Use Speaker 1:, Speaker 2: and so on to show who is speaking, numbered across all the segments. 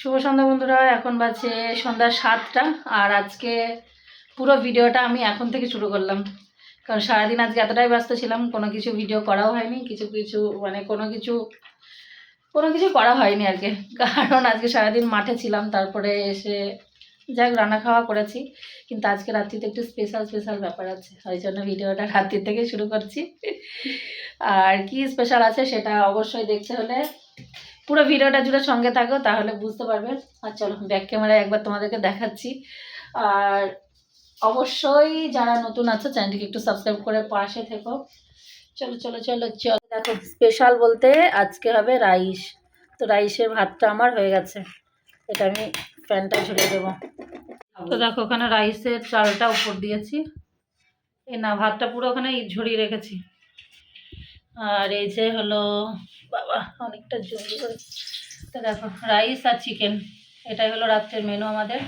Speaker 1: শুভ সন্ধ্যা বন্ধুরা, এখন বাজে সন্ধ্যা সাতটা, আর আজকে পুরো ভিডিওটা আমি এখন থেকে শুরু করলাম। কারণ সারাদিন আজকে এতটাই ব্যস্ত ছিলাম, কোনো কিছু ভিডিও করাও হয়নি, কিছু কিছু মানে কোনো কিছু কোনো কিছু করা হয়নি আর কি। কারণ আজকে সারাদিন মাঠে ছিলাম, তারপরে এসে যাক, রান্না খাওয়া করেছি। কিন্তু আজকে রাত্রিতে একটু স্পেশাল স্পেশাল ব্যাপার আছে। ওই জন্য ভিডিওটা রাত্রির থেকে শুরু করছি। আর কি স্পেশাল আছে সেটা অবশ্যই দেখতে হলে পুরো ভিডিওটা জুড়ে সঙ্গে থাকো, তাহলে বুঝতে পারবে। আর চলো ব্যাক ক্যামেরায় একবার তোমাদেরকে দেখাচ্ছি। আর অবশ্যই যারা নতুন আছো, চ্যানেলটিকে একটু সাবস্ক্রাইব করে পাশে থেকো। চলো চলো চলো চলো। দেখো স্পেশাল বলতে আজকে হবে রাইস। তো রাইসের ভাতটা আমার হয়ে গেছে। এটা আমি ফ্যানটা ঝুলিয়ে দেবো। তো দেখো, ওখানে রাইসের চালটা উপর দিয়েছি। এ না, ভাতটা পুরো ওখানে ঝরিয়ে রেখেছি। আর এই যে হলো, বাবা, অনেকটা জলদি করে। তো দেখো, রাইস আর চিকেন, এটাই হলো রাত্রের মেনু আমাদের।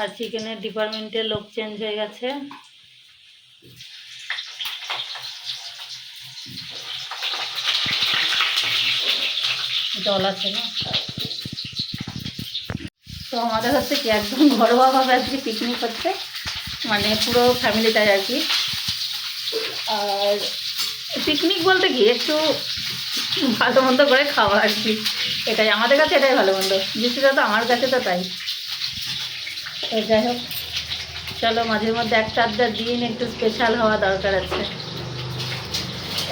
Speaker 1: আর চিকেনের ডিপার্টমেন্টের লোক চেঞ্জ হয়ে গেছে। জল আছে না? তো আমাদের হচ্ছে কি, একদম ঘরোয়াভাবে আজকে পিকনিক হচ্ছে। মানে পুরো ফ্যামিলিটাই আর কি। আর পিকনিক বলতে কি, একটু ভালো মন্দ করে খাওয়া আর কি। এটাই, আমাদের কাছে এটাই ভালো মন্দ। বিশেষত আমার কাছে তো তাই। তো যাই হোক, চলো মাঝে মধ্যে একটা আধটা দিন একটু স্পেশাল হওয়া দরকার আছে।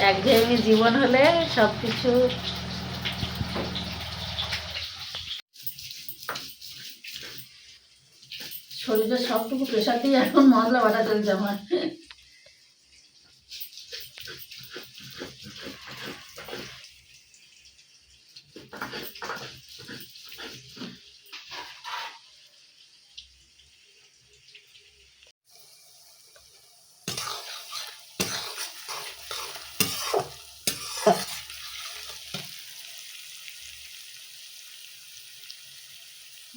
Speaker 1: একঘেয়েমি জীবন হলে সব কিছু শরীরে সবটুকু প্রেশার দিয়ে এখন মশলা বাটা চলছে আমার।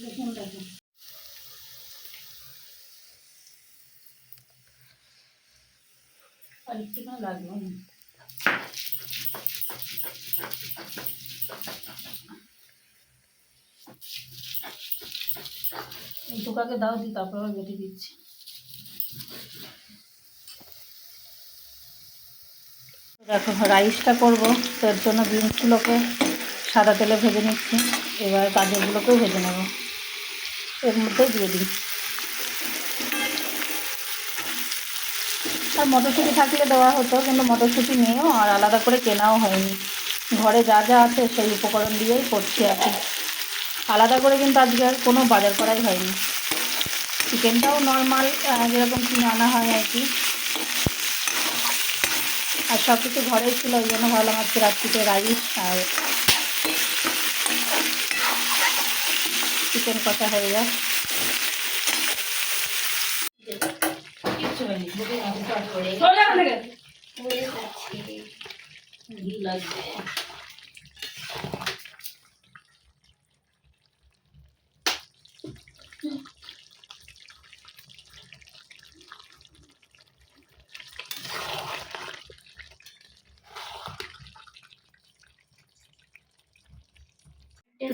Speaker 1: দেখুন দেখুন। আর দোকাকে দাও দি তারপর আবার বেটে দিচ্ছি। দেখো রাইসটা করব, তার জন্য বিনসগুলোকে সাদা তেলে ভেজে নিচ্ছি। এবার গাজরগুলোকেও ভেজে নেব। এর মধ্যে দিয়ে দিই আর মটরশুঁটি থাকলে দেওয়া হতো, কিন্তু মটরশুঁটি নেও আর আলাদা করে কেনাও হয়নি। ঘরে যা যা আছে সেই উপকরণ দিয়েই করছি এখন। আলাদা করে কিন্তু আজকে আর কোনো বাজার করাই হয়নি। চিকেনটাও নর্মাল যেরকম কিনে আনা হয় আর কি। আর সব কিছু ঘরেই ছিল, ওই জন্য ভাবলাম আজকে রাত্রিতে রাইস আর চিকেন কষা হয়ে যায়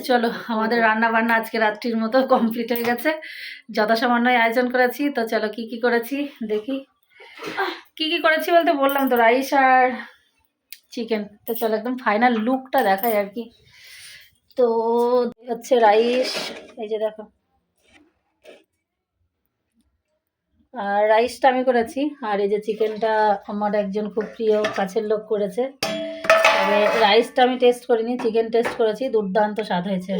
Speaker 1: চলো আমাদের রান্না বান্না আজকে রাত্রির মতো কমপ্লিট হয়ে গেছে। যথাসামান্যই আয়োজন করেছি, তো চলো কি কি করেছি দেখি। কি কি করেছি বলতে বললাম তো রাইস আর চিকেন তো চলো একদম ফাইনাল লুকটা দেখায় আর কি। তো হচ্ছে রাইস এই যে দেখো। আর রাইসটা আমি করেছি, আর এই যে চিকেনটা আমার একজন খুব প্রিয় কাছের লোক করেছে। তবে রাইসটা আমি টেস্ট করিনি চিকেন টেস্ট করেছি, দুর্দান্ত স্বাদ হয়েছে।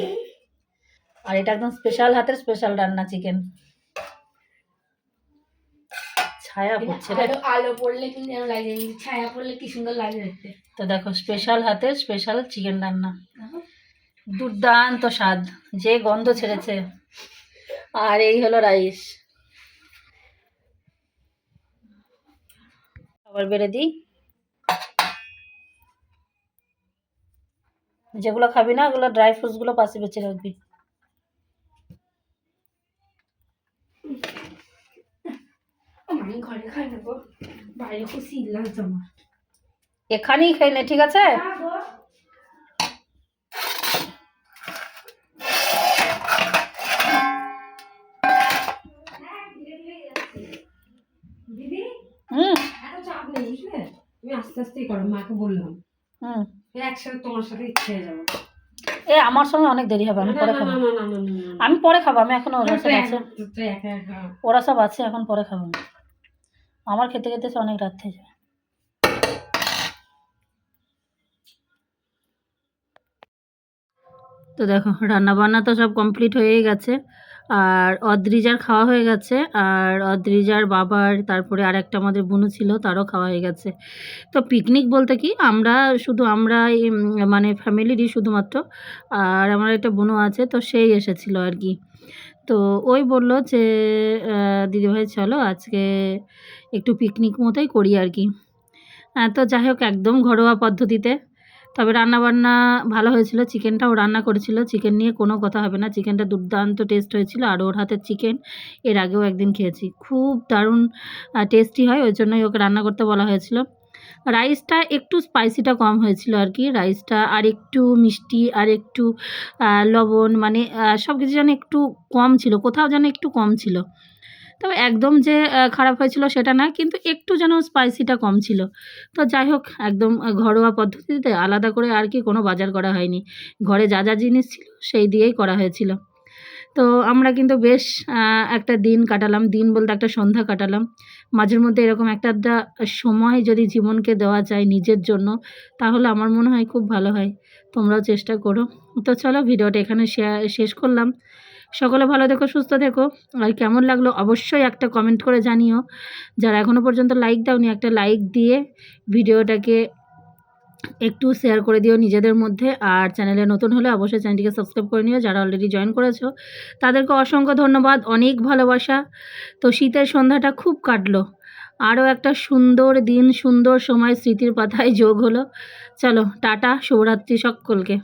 Speaker 1: আর এটা একদম স্পেশাল হাতের স্পেশাল রান্না চিকেন ছায়া পড়ছে।
Speaker 2: আলো পড়লে কিন্তু লাগে ছায়া পড়লে কি সুন্দর লাগে দেখতে।
Speaker 1: তো দেখো স্পেশাল হাতের স্পেশাল চিকেন রান্না। দুর্দান্ত স্বাদ যে গন্ধ ছেড়েছে। আর এই হলো রাইস আবার বেড়ে দিই। যেগুলো খাবি না ওগুলো ড্রাই ফ্রুটসগুলো পাশে বেঁচে রাখবি
Speaker 2: আমি ঘরে খাই নেব বাইরে খুব শীত লাগছে আমার।
Speaker 1: এখানেই খেয়ে নে ঠিক আছে? হুম।
Speaker 2: চাপ নেই বুঝলে? তুমি আস্তে আস্তেই করো মাকে বললাম।
Speaker 1: হুম।
Speaker 2: একসাথে তোমার সাথে ইচ্ছে যাব।
Speaker 1: এ আমার সঙ্গে অনেক দেরি হবে আমি পরে খাব। আমি পরে খাব আমি এখনও ওরা সব আছে। ওরা সব আছে এখন পরে খাব। আমার খেতে খেতে অনেক রাত থেকে তো দেখো রান্না বান্না তো সব কমপ্লিট হয়েই গেছে। আর অদ্রিজার খাওয়া হয়ে গেছে। আর অদ্রিজার বাবার, তারপরে আর একটা আমাদের বোনু ছিল, তারও খাওয়া হয়ে গেছে। তো পিকনিক বলতে কি, আমরা শুধু আমরা মানে ফ্যামিলিরই শুধুমাত্র, আর আমার একটা বোনু আছে, তো সেই এসেছিল আর কি। তো ওই বলল যে দিদিভাই চলো আজকে একটু পিকনিক মতোই করি আর কি। তো যাই হোক, একদম ঘরোয়া পদ্ধতিতে। তবে রান্নাবান্না ভালো হয়েছিল চিকেনটাও রান্না করেছিল। চিকেন নিয়ে কোনো কথা হবে না। চিকেনটা দুর্দান্ত টেস্ট হয়েছিল, আর ওর হাতের চিকেন এর আগেও একদিন খেয়েছি। খুব দারুণ টেস্টি হয়, ওই জন্যই ওকে রান্না করতে বলা হয়েছিল। রাইসটা একটু স্পাইসিটা কম হয়েছিল আর কি। রাইসটা আর একটু মিষ্টি, আর একটু লবণ মানে সব কিছু যেন একটু কম ছিল, কোথাও যেন একটু কম ছিল। তবে একদম যে খারাপ হয়েছিল সেটা না, কিন্তু একটু যেন স্পাইসিটা কম ছিল। তো যাই হোক, একদম ঘরোয়া পদ্ধতিতে আলাদা করে আর কি কোনো বাজার করা হয়নি। ঘরে যা যা জিনিস ছিল, সেই দিয়েই করা হয়েছিল। তো আমরা কিন্তু বেশ একটা দিন কাটালাম, দিন বলতে একটা সন্ধ্যা কাটালাম। মাঝের মধ্যে এরকম একটা একটা সময় যদি জীবনকে দেওয়া যায় নিজের জন্য, তাহলে আমার মনে হয় খুব ভালো হয়। তোমরাও চেষ্টা করো। তো চলো ভিডিওটা এখানে শেষ করলাম। সকলে ভালো থেকো, সুস্থ থেকো। আর কেমন লাগল অবশ্যই একটা কমেন্ট করে জানিও। যারা এখনও পর্যন্ত লাইক দাওনি, একটা লাইক দিয়ে ভিডিওটাকে একটু শেয়ার করে দিও নিজেদের মধ্যে আর চ্যানেলে নতুন হলে অবশ্যই চ্যানেলটিকে সাবস্ক্রাইব করে নিও যারা অলরেডি জয়েন করেছ। তাদেরকে অসংখ্য ধন্যবাদ, অনেক ভালোবাসা। তো শীতের সন্ধ্যাটা খুব কাটলো। আরও একটা সুন্দর দিন, সুন্দর সময় স্মৃতির পাতায় যোগ হলো। চলো, টাটা, শুভরাত্রি সকলকে।